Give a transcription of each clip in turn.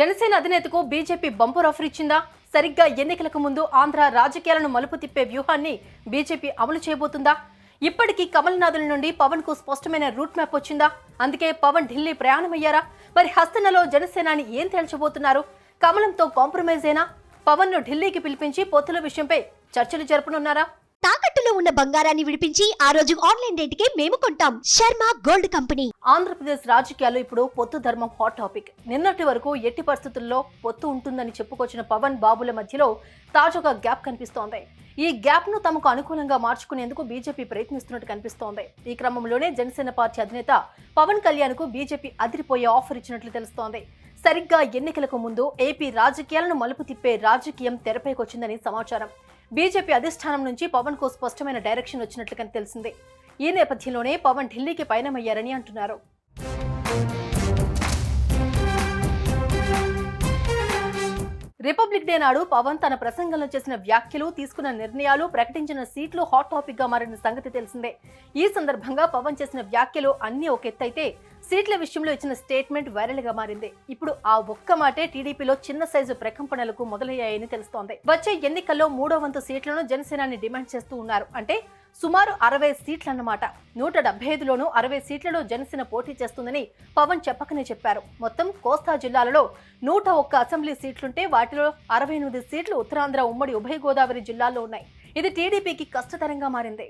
జనసేన అధినేతకు BJP bumper offer ఇచ్చిందా? సరిగ్గా ఎన్నికలకు ముందు ఆంధ్ర రాజకీయాలను మలుపు తిప్పే వ్యూహాన్ని బీజేపీ అమలు చేయబోతుందా? ఇప్పటికీ కమల్నాథుల నుండి పవన్కు స్పష్టమైన రూట్ మ్యాప్ వచ్చిందా? అందుకే పవన్ ఢిల్లీ ప్రయాణమయ్యారా? మరి హస్తనలో జనసేనాని ఏం తేల్చబోతున్నారు? కమలంతో కాంప్రమైజ్ అయినా పవన్ను ఢిల్లీకి పిలిపించి పొత్తుల విషయంపై చర్చలు జరుపనున్నారా? తాకట్టులో ఉన్న బంగారాన్ని విడిపించి ఆ రోజు ఆన్లైన్ రేటుకే మేము కొంటాం. Sharma gold company. ఆంధ్రప్రదేశ్ రాజకీయాలు ఇప్పుడు పొత్తు ధర్మం హాట్ టాపిక్ నిన్నటి వరకు ఎట్టి పరిస్థితుల్లో పొత్తు ఉంటుందని చెప్పుకొచ్చిన పవన్ బాబుల మధ్యలో తాజాగా గ్యాప్ కనిపిస్తోంది. ఈ గ్యాప్ను తమకు అనుకూలంగా మార్చుకునేందుకు బీజేపీ ప్రయత్నిస్తున్నట్టు కనిపిస్తోంది. ఈ క్రమంలోనే జనసేన పార్టీ అధినేత పవన్ కళ్యాణ్కు బీజేపీ అదిరిపోయే ఆఫర్ ఇచ్చినట్లు తెలుస్తోంది. సరిగ్గా ఎన్నికలకు ముందు ఏపీ రాజకీయాలను మలుపు తిప్పే రాజకీయం తెరపైకొచ్చిందని సమాచారం. బీజేపీ అధిష్టానం నుంచి పవన్కు స్పష్టమైన డైరెక్షన్ వచ్చినట్లుగా తెలిసింది. ఈ నేపథ్యంలోనే పవన్ ఢిల్లీకి పయనమయ్యారని అంటున్నారు. రిపబ్లిక్ డే నాడు పవన్ తన ప్రసంగంలో చేసిన వ్యాఖ్యలు తీసుకున్న నిర్ణయాలు ప్రకటించిన సీట్లు హాట్ టాపిక్గా మారిన సంగతి తెలిసిందే. ఈ సందర్భంగా పవన్ చేసిన వ్యాఖ్యలు అన్ని ఒక ఎత్తైతే సీట్ల విషయంలో ఇచ్చిన స్టేట్మెంట్ వైరల్గా మారింది. ఇప్పుడు ఆ ఒక్క మాటే టీడీపీలో చిన్న సైజు ప్రకంపనలకు మొదలయ్యాయని తెలుస్తోంది. వచ్చే ఎన్నికల్లో మూడో వంతు సీట్లను జనసేనాని డిమాండ్ చేస్తూ ఉన్నారు. అంటే సుమారు అరవై సీట్లన్నమాట. నూట డెబ్బై ఐదులోనూ అరవై సీట్లలో జనసేన పోటీ చేస్తుందని పవన్ చెప్పకనే చెప్పారు. మొత్తం కోస్తా జిల్లాలలో నూట ఒక్క అసెంబ్లీ సీట్లుంటే వాటిలో అరవై ఎనిమిది సీట్లు ఉత్తరాంధ్ర ఉమ్మడి ఉభయ గోదావరి జిల్లాల్లో ఉన్నాయి. ఇది టీడీపీకి కష్టతరంగా మారింది.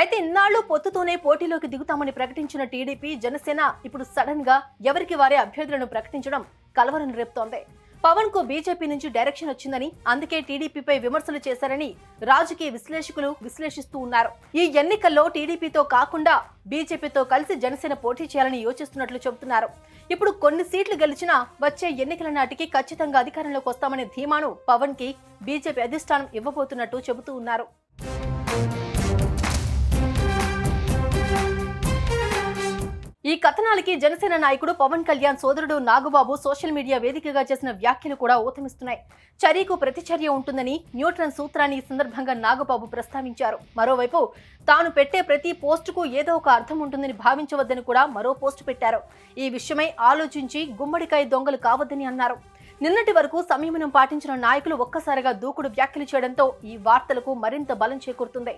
అయితే ఇన్నాళ్ళు పొత్తుతోనే పోటీలోకి దిగుతామని ప్రకటించిన టీడీపీ జనసేన ఇప్పుడు సడన్గా ఎవరికి వారే అభ్యర్థులను ప్రకటించడం కలవరం రేపుతోంది. పవన్కు బీజేపీ నుంచి డైరెక్షన్ వచ్చిందని అందుకే టీడీపీపై విమర్శలు చేశారని రాజకీయ విశ్లేషకులు విశ్లేషిస్తూ ఉన్నారు. ఈ ఎన్నికల్లో టీడీపీతో కాకుండా బీజేపీతో కలిసి జనసేన పోటీ చేయాలని యోచిస్తున్నట్లు చెబుతున్నారు. ఇప్పుడు కొన్ని సీట్లు గెలిచినా వచ్చే ఎన్నికల నాటికి ఖచ్చితంగా అధికారంలోకి వస్తామనే ధీమాను పవన్కి బీజేపీ అధిష్టానం ఇవ్వబోతున్నట్టు చెబుతూ ఉన్నారు. ఈ కథనాలకి జనసేన నాయకుడు పవన్ కళ్యాణ్ సోదరుడు నాగబాబు సోషల్ మీడియా వేదికగా చేసిన వ్యాఖ్యలు కూడా ఊతమిస్తున్నాయి. చర్యకు ప్రతిచర్య ఉంటుందని న్యూట్రన్ సూత్రాన్ని ఈ సందర్భంగా నాగబాబు ప్రస్తావించారు. మరోవైపు తాను పెట్టే ప్రతి పోస్టుకు ఏదో ఒక అర్థం ఉంటుందని భావించవద్దని కూడా మరో పోస్టు పెట్టారు. ఈ విషయమై ఆలోచించి గుమ్మడికాయ దొంగలు కావద్దని అన్నారు. నిన్నటి వరకు సంయమనం పాటించిన నాయకులు ఒక్కసారిగా దూకుడు వ్యాఖ్యలు చేయడంతో ఈ వార్తలకు మరింత బలం చేకూరుతుంది.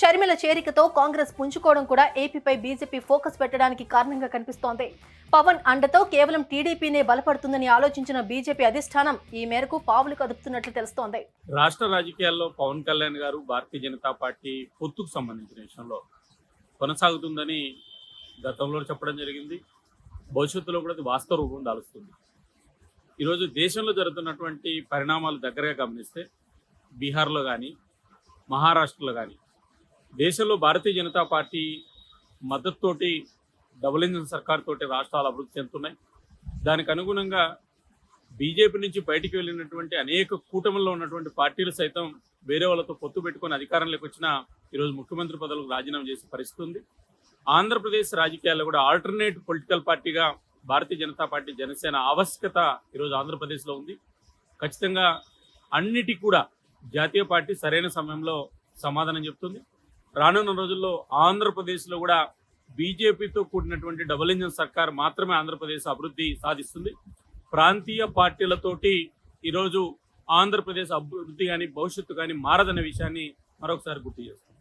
షర్మిల చేరికతో కాంగ్రెస్ పుంజుకోవడం కూడా ఏపీపై బీజేపీ ఫోకస్ పెట్టడానికి కారణంగా కనిపిస్తోంది. పవన్ అండతో కేవలం టీడీపీనే బలపడుతుందని ఆలోచించిన బీజేపీ అధిష్టానం ఈ మేరకు పావులు కదుపుతున్నట్లు తెలుస్తోంది. రాష్ట్ర రాజకీయాల్లో పవన్ కళ్యాణ్ గారు భారతీయ జనతా పార్టీ పొత్తుకు సంబంధించిన విషయంలో కొనసాగుతుందని గతంలో చెప్పడం జరిగింది. భవిష్యత్తులో కూడా అది వాస్తవ రూపం దాలుస్తుంది. ఈరోజు దేశంలో జరుగుతున్నటువంటి పరిణామాలు దగ్గరగా గమనిస్తే బీహార్లో కానీ మహారాష్ట్రలో కానీ దేశంలో భారతీయ జనతా పార్టీ మద్దతుతోటి డబుల్ ఇంజిన్ సర్కార్ తోటి రాష్ట్రాలు అభివృద్ధి చెందుతున్నాయి. దానికి అనుగుణంగా బీజేపీ నుంచి బయటికి వెళ్ళినటువంటి అనేక కూటమిలో ఉన్నటువంటి పార్టీలు సైతం వేరే వాళ్ళతో పొత్తు పెట్టుకొని అధికారంలోకి వచ్చిన ఈరోజు ముఖ్యమంత్రి పదవులకు రాజీనామా చేసే పరిస్థితి ఉంది. ఆంధ్రప్రదేశ్ రాజకీయాల్లో కూడా ఆల్టర్నేట్ పొలిటికల్ పార్టీగా భారతీయ జనతా పార్టీ జనసేన ఆవశ్యకత ఈరోజు ఆంధ్రప్రదేశ్లో ఉంది. ఖచ్చితంగా అన్నిటికీ కూడా జాతీయ పార్టీ సరైన సమయంలో సమాధానం చెప్తుంది. రానున్న రోజుల్లో ఆంధ్రప్రదేశ్లో కూడా బీజేపీతో కూడినటువంటి డబుల్ ఇంజన్ సర్కార్ మాత్రమే ఆంధ్రప్రదేశ్ అభివృద్ధి సాధిస్తుంది. ప్రాంతీయ పార్టీలతోటి ఈరోజు ఆంధ్రప్రదేశ్ అభివృద్ధి కానీ భవిష్యత్తు కానీ మారదనే విషయాన్ని మరొకసారి గుర్తు చేస్తుంది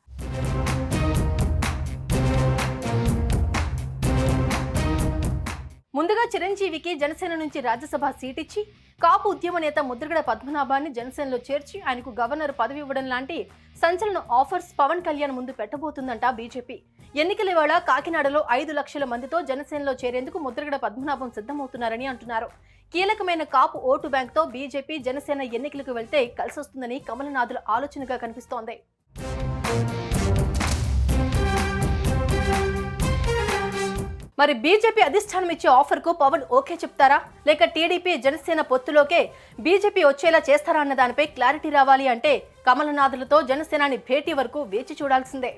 ముందుగా చిరంజీవికి జనసేన నుంచి రాజ్యసభ సీట్ ఇచ్చి కాపు ఉద్యమ నేత ముద్రగడ పద్మనాభాన్ని జనసేనలో చేర్చి ఆయనకు గవర్నర్ పదవి ఇవ్వడం లాంటి సంచలన ఆఫర్స్ పవన్ కళ్యాణ్ ముందు పెట్టబోతుందంట బీజేపీ. ఎన్నికల వేళ కాకినాడలో ఐదు లక్షల మందితో జనసేనలో చేరేందుకు ముద్రగడ పద్మనాభం సిద్ధమవుతున్నారని అంటున్నారు. కీలకమైన కాపు ఓటు బ్యాంక్తో బీజేపీ జనసేన ఎన్నికలకు వెళ్తే కలిసొస్తుందని కమలనాథుల ఆలోచనగా కనిపిస్తోంది. మరి బీజేపీ అధిష్టానం ఇచ్చే ఆఫర్కు పవన్ ఓకే చెప్తారా? లేక టీడీపీ జనసేన పొత్తులోకే బీజేపీ వచ్చేలా చేస్తారా అన్న దానిపై క్లారిటీ రావాలి అంటే కమలనాథులతో జనసేనాని భేటీ వరకు వేచి చూడాల్సిందే.